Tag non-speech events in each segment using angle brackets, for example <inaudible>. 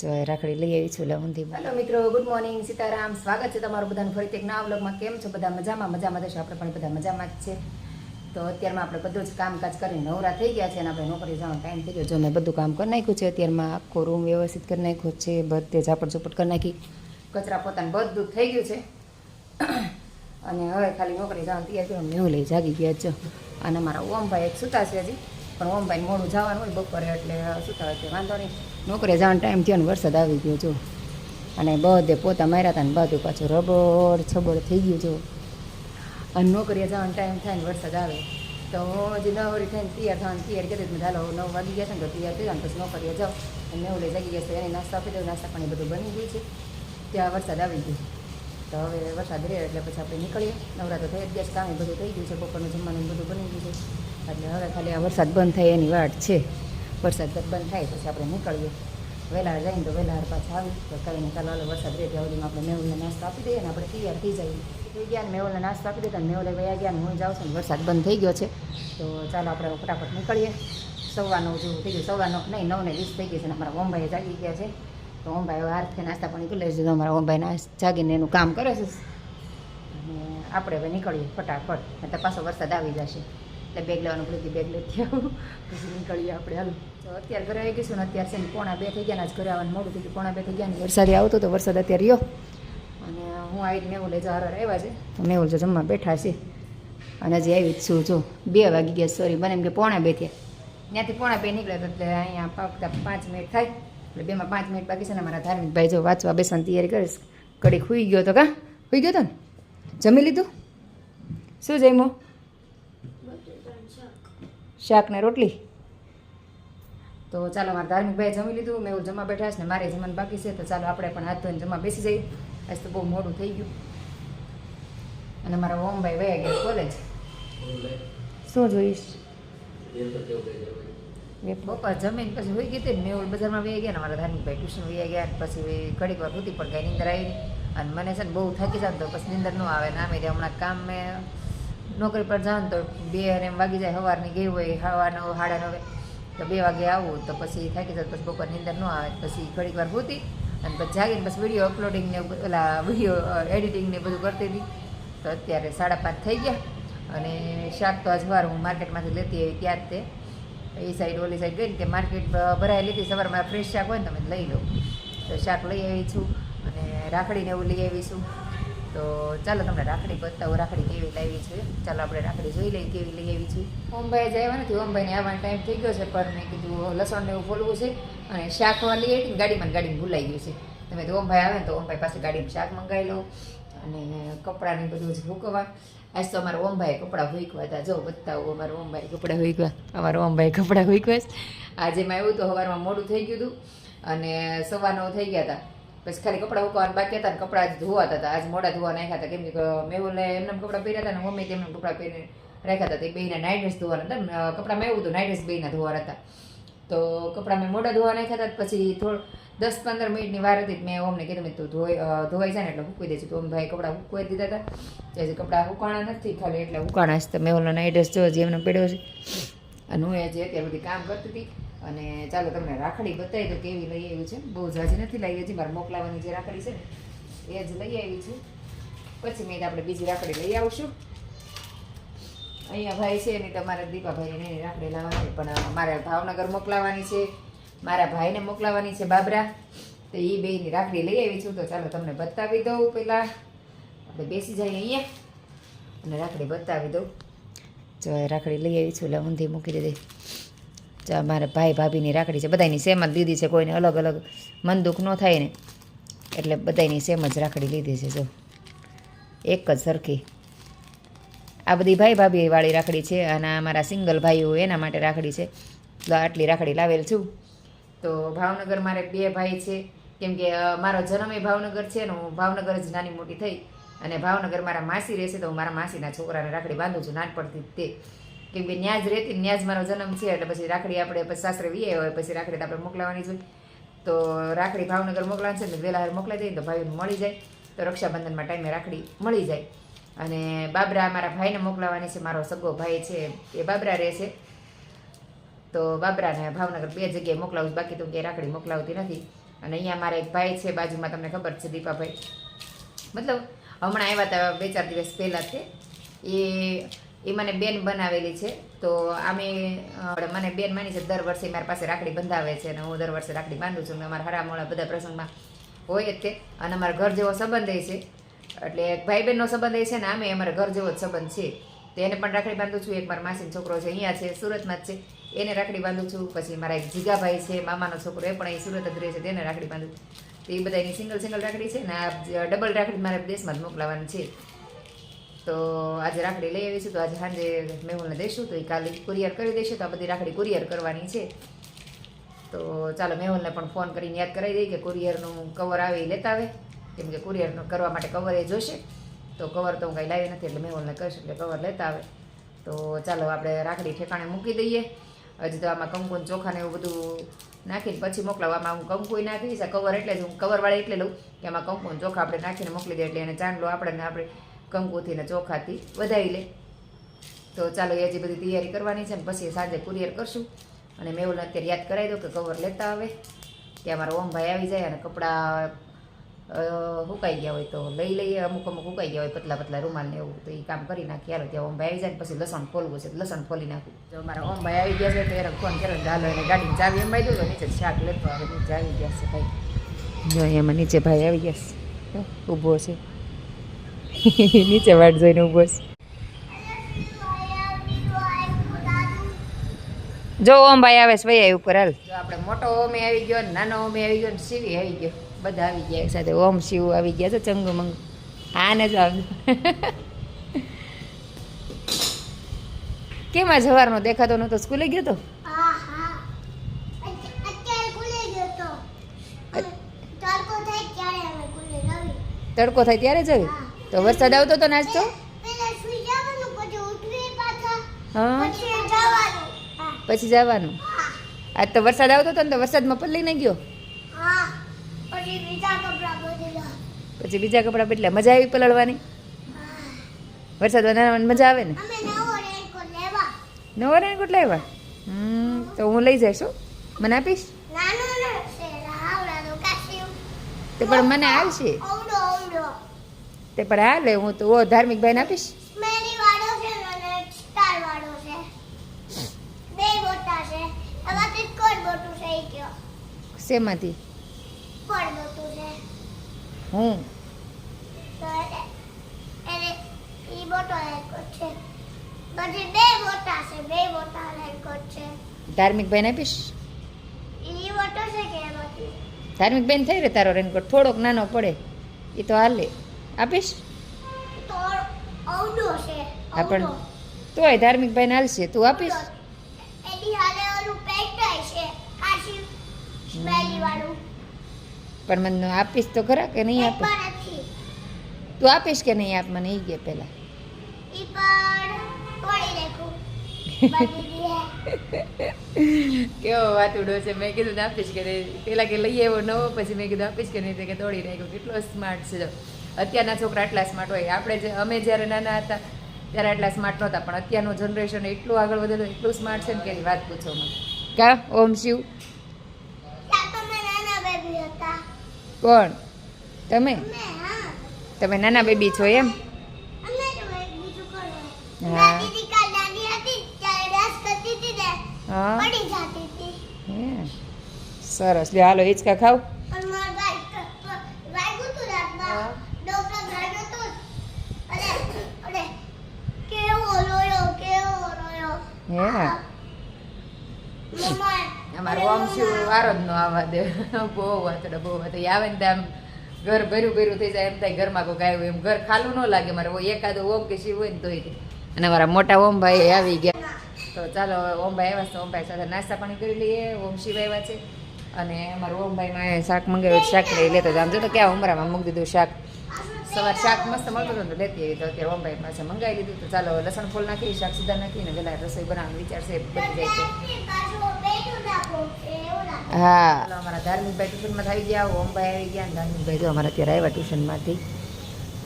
જો રાખડી લઈ આવી છું એટલે ઊંધી હેલો મિત્રો ગુડ મોર્નિંગ સીતારામ. સ્વાગત છે તમારું બધાનું ફરી એક નવા વ્લોગમાં કેમ છો બધા? મજામાં? મજામાં થશે આપણે પણ બધા મજામાં જ છે. તો અત્યારમાં આપણે બધું જ કામકાજ કરીને નવરા થઈ ગયા છે અને આપણે નોકરી જવાનો ટાઈમ થઈ ગયો જો મેં બધું કામ કરી નાખ્યું છે. અત્યારમાં આખો રૂમ વ્યવસ્થિત કરી નાખ્યો છે. બધે ઝાપટ ઝુપટ કરી નાખી. કચરા પોતાનું બધું થઈ ગયું છે. અને હવે ખાલી નોકરી જવાનું તૈયાર કર્યું મેં લઈ જાગી ગયા છો અને મારા ઓમભાઈ એક સુતા છે હજી. પણ ઓમભાઈ મોડું જવાનું હોય બપોરે એટલે સુતા હોય છે વાંધો નહીં. નોકરી જવાનો ટાઈમ થયો ને વરસાદ આવી ગયો જો. અને બધે પોતા માર્યા હતા ને બધું પાછું રબડ છબડ થઈ ગયું જો. અને નોકરીએ જવાનો ટાઈમ થાય ને વરસાદ આવે. તો હજી નવરી થઈને તૈયાર થવાનું તૈયાર કરી દીધું ચાલો નવ વાગી ગયા છે ને તો તૈયાર થઈ જાય પછી નોકરીએ જાઓ. અને મેં લઈ જાગી ગયા છે. એને નાસ્તા આપી દઉં. નાસ્તા પાણી બધું બની ગયું છે. ત્યાં વરસાદ આવી ગયો. તો હવે વરસાદ રહે એટલે પછી આપણે નીકળીએ. નવરા તો થઈ જ ગયા છે. કામે બધું થઈ ગયું છે. બપોરનું જમવાનું બધું બની ગયું છે. એટલે હવે ખાલી આ વરસાદ બંધ થાય એની વાટ છે. વરસાદ બંધ થાય પછી આપણે નીકળીએ. વહેલા જઈને તો વહેલા પાછા આવી તો કહીને ચાલો હાલો વરસાદ રહે ત્યાં આપણે મેવલને નાસ્તો આપી દઈએ ને આપણે તૈયાર થઈ જઈએ. થઈ ગયા ને મેવલને નાસ્તો આપી દીધા ને મેવલે વયા ગયા ને હું જાઉં છું ને વરસાદ બંધ થઈ ગયો છે. તો ચાલો આપણે ફટાફટ નીકળીએ. સવા નવ જેવું થઈ ગયું સવા નવ નહીં, નવને વીસ થઈ ગઈ છે ને અમારા ઓમભાઈ જાગી ગયા છે. તો ઓમભાઈ હાથથી નાસ્તા પાણી નીકળી છે તો અમારા ઓમભાઈ જાગીને એનું કામ કરે છે. અને આપણે હવે નીકળીએ ફટાફટ. નહીં તો વરસાદ આવી જશે. એટલે બેગ લેવાનું ભૂલી બેગ લેતી આવું. પછી નીકળીએ આપણે, હાલ. અત્યારે ઘરે આવી ગઈશું અત્યારે છે ને પોણા બે થઈ ગયા ને ઘરે આવવાનું મોડું થઈ ગયું પોણા બે થઈ ગયા ને વરસાદ આવતો તો વરસાદ અત્યારે રહ્યો. અને હું આવીને મેહુલ એ જહાર આવ્યા છે. તો મેહુલ જમવા બેઠા છે. અને હજી આવી જ છું, જો. બે વાગી ગયા સોરી બને એમ કે પોણા બે થયા. ત્યાંથી પોણા બે નીકળ્યા એટલે અહીંયા પાકતા પાંચ મિનિટ થાય. એટલે બેમાં પાંચ મિનિટ બાકી છે ને મારા ધાર્મિક ભાઈ જો વાંચવા બેસવાની તૈયારી કરીશ કડી ખુઈ ગયો તો કા? ખુઈ ગયો તો ને? જમી લીધું? શું જમ્યો? શાક ને રોટલી. તો ચાલો મારા ધાર્મિકભાઈ જમી લીધું મેં જમવા બેઠા છે ને મારે જમવાનું બાકી છે તો ચાલો આપણે પણ હાથ ધોઈને જમવા બેસી જઈએ. આજ તો બહુ મોડું થઈ ગયું. અને મારા ઓમભાઈ વયા ગયા કોલેજ શું જોઈશ? બપોર જમીન પછી હોઈ ગઈ હતી ને મેં બજારમાં વહી ગયા ને મારા ધાર્મિકભાઈ ટ્યુશન વહી ગયા પછી ઘડીક વાર સુધી પણ ગઈ નીંદર આવી અને મને છે ને બહુ થાકી જાય તો પછી નીંદર ન આવે ને આમે હમણાં કામ મેં નોકરી પર જાઉં તો બે અને એમ વાગી જાય સવારની ગઈ હોય હવા નવ સાડા નવે, તો બે વાગે આવું, તો પછી થાકી જાય પછી બપોર નીંદર ન આવે, પછી ઘડીક વાર હોતી, અને પછી જાગીને પછી વીડિયો અપલોડિંગ ને ઓલા વીડિયો એડિટિંગ ને બધું કરતી હતી. તો અત્યારે સાડા પાંચ થઈ ગયા, અને શાક તો આજ વાર હું માર્કેટમાંથી લેતી આવી ત્યાં જ તે. એ સાઈડ ઓલી સાઈડ ગઈ તે માર્કેટ ભરાઈ લીધી સવારમાં ફ્રેશ શાક હોય ને તમે લઈ લો. તો શાક લઈ આવી છું, અને રાખડીને એવું લઈ આવી છું. તો ચાલો તમને રાખડી બતાવો. રાખડી કેવી લાવી છે? ચાલો આપણે રાખડી જોઈ લઈએ કેવી લઈ આવી છે. ઓમભાઈ જ આવ્યા નથી ઓમભાઈને આવવાનો ટાઈમ થઈ ગયો છે, પણ મેં કીધું લસણને એવું ફોલવું છે અને શાકવા વાલી આવી ને ગાડીમાં ને ગાડીમાં ભૂલાઈ ગયું છે. તમે તો ઓમભાઈ આવે ને તો ઓમભાઈ પાસે ગાડીમાં શાક મંગાવી લો અને કપડાને બધું જ મૂકવા આજ તો અમારા ઓમભાઈ કપડાં હુંકવા હતા. જો બતાવો, અમારા ઓમભાઈ કપડાં હુંકવા અમારા ઓમભાઈ કપડાં હુંકવા આજે મેં આવ્યું તો સવારમાં મોડું થઈ ગયું હતું અને સવારનો થઈ ગયા હતા. પછી ખાલી કપડાં ઉકવાના બાકી હતા ને કપડાં જ ધોવાતા હતા. આજ મોડા ધોવા નાખ્યા હતા. કેમ કે મેહુલે એમના કપડાં પહેર્યા હતા ને મમ્મી તેમના કપડાં પહેરી રાખ્યા હતા. તે બેના નાઇટ ડ્રેસ ધોવાના હતા. કપડાં મેં એવું હતું નાઇટ ડ્રેસ બેના ધોવાના હતા. તો કપડાં મેં મોડા ધોવા નાખ્યા હતા પછી થોડું, દસ પંદર મિનિટની વાર હતી મેં ઓમને કીધું, મેં તું ધોઈ ધોવાઈ જાય ને એટલે મૂકવી દેજો. તો ઓમ ભાઈ કપડાં મૂકવી દીધા હતા. જે કપડાં હુકાણા નથી, ખાલી એટલે હુકાણા છે. તો મેં ઓલો નાઇટ ડ્રેસ જો જે એમને પડ્યો છે. અને હું એ જે અત્યારે બધી કામ કરતી હતી. અને ચાલો તમને રાખડી બતાવી દો કેવી લઈ આવી છે. બહુ ઝાઝી નથી લાવી, હજી મારે મોકલાવાની જે રાખડી છે ને, એ જ લઈ આવી છું. પછી મેં આપણે બીજી રાખડી લઈ આવશું. અહીંયા ભાઈ છે, એની તમારે દીપાભાઈને એની રાખડી લાવવાની, પણ મારે ભાવનગર મોકલાવાની છે. મારા ભાઈને મોકલાવાની છે બાબરા. તો એ બેની રાખડી લઈ આવી છું. તો ચાલો તમને બતાવી દઉં પહેલાં આપણે બેસી જઈએ અહીંયા. અને રાખડી બતાવી દઉં. જો રાખડી લઈ આવી છું, એટલે ઊંધી મૂકી દીધી. મારા ભાઈ ભાભીની રાખડી છે. બધાની સેમ જ લીધી છે. કોઈને અલગ અલગ મન દુઃખ ન થાય ને. એટલે બધાની સેમ જ રાખડી લીધી છે, જો. એક જ સરખી. આ બધી ભાઈ ભાભીવાળી રાખડી છે અને મારા સિંગલ ભાઈઓ એના માટે રાખડી છે. તો આટલી રાખડી લાવેલ છું. તો ભાવનગર મારે બે ભાઈ છે. કેમ કે મારો જન્મ એ ભાવનગર છે ને હું ભાવનગર જ નાની મોટી થઈ. અને ભાવનગર મારા માસી રહેશે તો હું મારા માસીના છોકરાને રાખડી બાંધું છું નાનપણથી તે. કે ન્યાજ રહેતી ન્યાજ મારો જન્મ છે એટલે પછી રાખડી આપણે પછી સાસરે વીએ હોય, પછી રાખડી તો આપણે મોકલાવાની જ હોય. તો રાખડી ભાવનગર મોકલાવાની છે ને વહેલા હાર મોકલાઈ દઈએ તો ભાઈઓને મળી જાય. તો રક્ષાબંધનમાં ટાઈમે રાખડી મળી જાય. અને બાબરા મારા ભાઈને મોકલાવાની છે, મારો સગો ભાઈ છે, એ બાબરા રહે છે. તો બાબરાને ભાવનગર બે જગ્યાએ મોકલાવું બાકી તો ક્યાંય રાખડી મોકલાવતી નથી. અને અહીંયા મારા એક ભાઈ છે, બાજુમાં તમને ખબર છે, દીપાભાઈ. મતલબ હમણાં આવ્યા હતા બે ચાર દિવસ પહેલાં છે એ એ મને બેન બનાવેલી છે. તો આમે મને બેન માની છે દર વર્ષે મારી પાસે રાખડી બંધાવે છે અને હું દર વર્ષે રાખડી બાંધું છું. અને અમારા હરામોળા બધા પ્રસંગમાં હોય જ તે. અને અમારા ઘર જેવો સંબંધ છે. એટલે ભાઈ બહેનનો સંબંધ એ છે ને અમે અમારા ઘર જેવો જ સંબંધ છે. તો એને પણ રાખડી બાંધું છું. એક મારા માસીનો છોકરો છે, અહીંયા છે, સુરતમાં જ છે. એને રાખડી બાંધું છું. પછી મારા એક જીગાભાઈ છે, મામાનો છોકરો એ પણ અહીં સુરત જ રહે છે, તેને રાખડી બાંધું. તો એ બધા એની સિંગલ સિંગલ રાખડી છે ને આ ડબલ રાખડી મારે દેશમાં જ મોકલાવાની છે. તો આજે રાખડી લઈ આવીશું તો આજે સાંજે મેહુલને દઈશું, તો એ કાલે કુરિયર કરી દઈશું તો આ બધી રાખડી કુરિયર કરવાની છે. તો ચાલો મેહુલને પણ ફોન કરીને યાદ કરાવી દઈએ કે કુરિયરનું કવર આવે એ લેતા આવે. કેમ કે કુરિયરનું કરવા માટે કવર એ જોશે. તો કવર તો હું કાંઈ લાવી નથી, એટલે મેહુલને કહીશ, એટલે કવર લેતા આવે. તો ચાલો આપણે રાખડી ઠેકાણે મૂકી દઈએ. હજી તો આમાં કંકુન ચોખાને એવું બધું નાખીને પછી મોકલાવવામાં હું કંકુઈ નાખીશ. કવર એટલે જ હું કવરવાળા એટલે લઉં કે આમાં કંકુન ચોખા આપણે નાખીને મોકલી દઈએ એટલે એને ચાંદલો આપણે આપણે કંકુથી ને ચોખાથી વધારી લે. તો ચાલો એ હજી બધી તૈયારી કરવાની છે ને પછી સાંજે કુરિયર કરશું. અને મેં એવું અત્યારે યાદ કરાવી દઉં કે કવર લેતા આવે. કે અમારા ઓમભાઈ આવી જાય અને કપડાં હુકાઈ ગયા હોય તો લઈ લઈએ, અમુક અમુક હુકાઈ ગયા હોય પતલા પતલા રૂમાલને એવું, તો એ કામ કરી નાખીએ. હાલો, ત્યાં ઓમભાઈ આવી જાય પછી લસણ ફોલવું છે લસણ ફોલી નાખું. જો અમારા ઓમભાઈ આવી ગયા છે તો એને ફોન કર્યો હાલો એને ગાડીની ચાવી એમ દઉં તો નીચે શાક લેતો આવે. નીચે આવી ગયા છે ભાઈ. જો એમાં નીચે ભાઈ આવી ગયા છે. ઊભો છે. <laughs> નીચે વાટ જોઈને ઊભો છે. જો ઓમ ભાઈ આવે છે ભાઈ ઉપર હાલ. જો આપણે મોટો ઓમે આવી ગયો ને નાનો ઓમે આવી ગયો ને શિવી આવી ગયો. બધા આવી ગયા એક સાથે ઓમ શિવ આવી ગયા છે ચંગુ મંગુ. આને જ આવે. <laughs> કેમ આ સવારનો દેખાતો નતો? સ્કૂલે ગયો તો? હા હા અત્ય- અત્યારે ખુલી ગયો તો તડકો થાય ત્યારે અમે તો વરસાદ આવતો તો નાસ્તો? પછી જવાનું. આજ તો વરસાદ આવતો હતો ને તો વરસાદમાં પલ્લી નહીં ગયો? પછી બીજા કપડા બદલ્યા. મજા આવી પલળવાની? વરસાદમાં નાહવાની મજા આવે ને? નવો રેનકોટ લેવા. લાવ્યા હમ તો હું લઈ જઈશ મને આપીશ? તે પણ મને ઓવડો તે પણ હાલે હું તો ધાર્મિક ભાઈને આપીશ. શેમાંથી? હું? ધાર્મિક ભાઈને આપીશ? ધાર્મિક બેન થઈ રે તારો રેનકોટ. થોડોક નાનો પડે. એ તો હાલે. આપીશ? તો અવડો પણ અવડો. તોય ધાર્મિક ભાઈ હાલશે તું આપીશ? પણ મને આપીશ તો ખરા કે નહીં આપ? તું આપીશ કે નહીં આપ? મને એ કે ગઈ <laughs> કેવો વાતુડો છે. મેં કીધું ને આપીશ કે પેલા કે લઈ આવ્યો નવો પછી મેં કીધું આપીશ કે નહીં તે કે દોડી નાખ્યો. કેટલો સ્માર્ટ છે અત્યારના છોકરા આટલા સ્માર્ટ હોય. આપણે જે અમે જ્યારે નાના હતા ત્યારે આટલા સ્માર્ટ નહોતા પણ અત્યારનું જનરેશન એટલું આગળ વધેલું એટલું સ્માર્ટ છે ને કે વાત પૂછો મને. કા? ઓમ શિવ? ત્યાં તો મેં નાના બેબી હતા. કોણ? તમે? તમે નાના બેબી છો એમ? સરસ. તો હાલો બીજું કોણ હોય? હા. નાની દીકા નાની હતી ત્યારે ડાન્સ કરતી હતી ને હા પડી જતી હતી હે. સરસ લે હાલો હિંચકા ખાવ અને મારા ભાઈ ક- વાગ્યું હતું રાતના હા. ડોક્ટર ભાગ્યો હતો અને અને કેવો રોયો કેવો રોયો હે અમારો શિવ વારો જ આવવા દે. બહુ વાતડો, બહુ વાતો. આવે ને આમ ઘર ભર્યું ભર્યું થઈ જાય એમ થાય, ઘરમાં કોઈ આવ્યું એમ. ઘર ખાલું ન લાગે મારે. એકાદો ઓમ કે શિવ હોય ને તોય. અને મારા મોટા ઓમભાઈ આવી ગયા. તો ચાલો ઓમભાઈ આવ્યા છે. ઓમભાઈ સાથે નાસ્તા પાણી કરી લઈએ. ઓમ શિવ આવ્યા છે. અને અમારું ઓમભાઈ માં શાક મંગાવ્યું શાક લઈ લેતો. આમ જો તો ક્યાં ઉમરામાં મૂકી દીધું શાક. સવાર શાક મસ્ત મળતું હતું તો લેતી આવી તો અત્યારે ઓમભાઈ પાસે મંગાવી લીધું તો ચાલો લસણ ફૂલ નાખી, શાક સીધા નાખીને પેલા રસોઈ બનાવવાનો વિચાર છે બની જાય લાગે હા. અમારા ધાર્મિકભાઈ ટ્યુશનમાં આવી ગયા ઓમભાઈ આવી ગયા ધાર્મિક ધાર્મિકભાઈ તો અમારા અત્યારે આવ્યા ટ્યુશનમાંથી.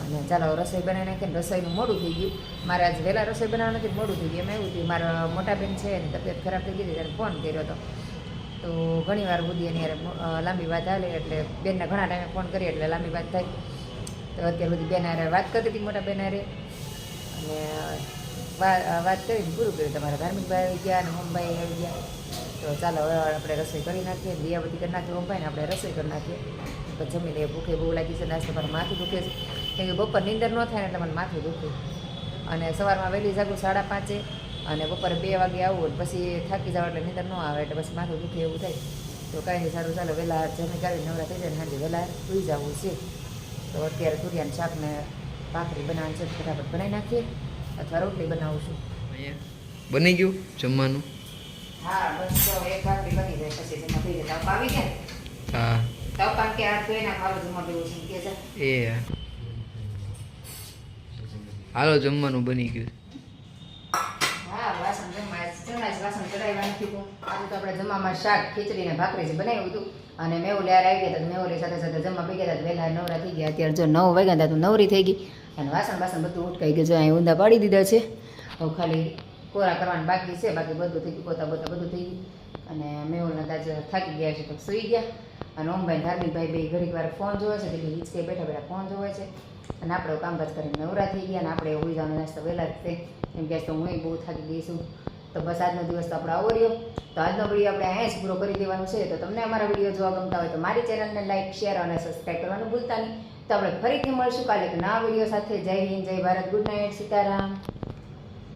અને ચાલો રસોઈ બનાવી નાખીને રસોઈનું મોડું થઈ ગયું. મારે આજ વહેલા રસોઈ બનાવવા નથી મોડું થઈ ગયું. એમ એવું થયું મારા મોટા બેન છે એની તબિયત ખરાબ થઈ ગઈ ત્યારે ફોન કર્યો હતો. તો ઘણી વાર બુદ્ધિ એની લાંબી વાત હાલે એટલે બેનને ઘણા ટાઈમે ફોન કરીએ એટલે લાંબી વાત થાય. તો અત્યારે બધી બેન હારે વાત કરતી હતી મોટા બેન હારે અને વાત કરીને પૂરું કર્યું. તમારા ધાર્મિકભાઈ આવી ગયા અને મુંબઈ આવી ગયા. તો ચાલો, હવે આપણે રસોઈ કરી નાખીએ દિયાબત્તી કરી નાખીએ મમભાઈને આપણે રસોઈ કરી નાખીએ. પછી જમી લઈએ ભૂખે બહુ લાગી છે, નાસ્તો પણ માથું દુખે છે. કેમ કે બપોર નીંદર ન થાય એટલે મને માથું દુખે. અને સવારમાં વહેલી જાગું સાડા પાંચે અને બપોરે બે વાગે આવું પછી થાકી જાવ એટલે નીંદર ન આવે એટલે પછી માથું દુખે એવું થાય. તો કાંઈ સારું, ચાલો, વહેલા જમી કાઢી નવરા થઈ જાય ને સાંજે વહેલા સુઈ જવું છે. તો અત્યારે તુરિયાનું શાકને ભાખરી બનાવવાની છે ફટાફટ બનાવી નાખીએ. અથવા રોટલી બનાવું છું. બની ગયું જમવાનું? હા બસ તો એક ભાખરી બની જાય પછી જેમાં થઈ જાય તપ આવી ગયા હા. તપ કે આ તો એના મારો જમા દેવું છે કે છે? એ. હાલો જમવાનું બની ગયું હા વાસણ જમવા જમવા જ વાસણ ચડાવ્યા નથી તો આજે તો આપણે જમવામાં શાક, ખીચડી ને ભાખરી છે બનાવ્યું હતું. અને મેવું લેર આવી ગયા હતા મેવલી સાથે સાથે જમવા ગયા હતા. વહેલા નવરા થઈ ગયા. અત્યારે જો નવ વાગ્યા હતા તો નવરી થઈ ગઈ. અને વાસણ બાસણ બધું ઉટકાઈ ગયું. જો અહીં ઊંધા પાડી દીધા છે. હવે ખાલી કોરા કરવાનું બાકી છે. બાકી બધું થઈ ગયું. પોતા પોતા બધું થઈ ગયું. અને મેહુલના તાજ થાકી ગયા છે તો સુઈ ગયા. અને ઓમભાઈ ધાર્મિકભાઈ બે ઘડીક વાર ફોન જોવે છે. એટલે હિંચકે બેઠા બેઠા ફોન જોવે છે. અને આપણે કામકાજ કરીને નવરા થઈ ગયા. અને આપણે ઉઈ જવાનો નાસ્તો વહેલા જ છે. એમ કે તો હું બહુ થાકી ગઈ છું. તો બસ આજનો દિવસ તો આપણો આવો રહ્યો. તો આજનો વીડિયો આપણે અહીંયા જ પૂરો કરી દેવાનો છે. તો તમને અમારા વીડિયો જોવા ગમતા હોય તો મારી ચેનલને લાઇક શેર અને સબસ્ક્રાઈબ કરવાનું ભૂલતા નહીં. તો આપણે ફરીથી મળશું કાલે એક નવા વીડિયો સાથે. જય હિન્દ, જય ભારત. Good night Sitaram.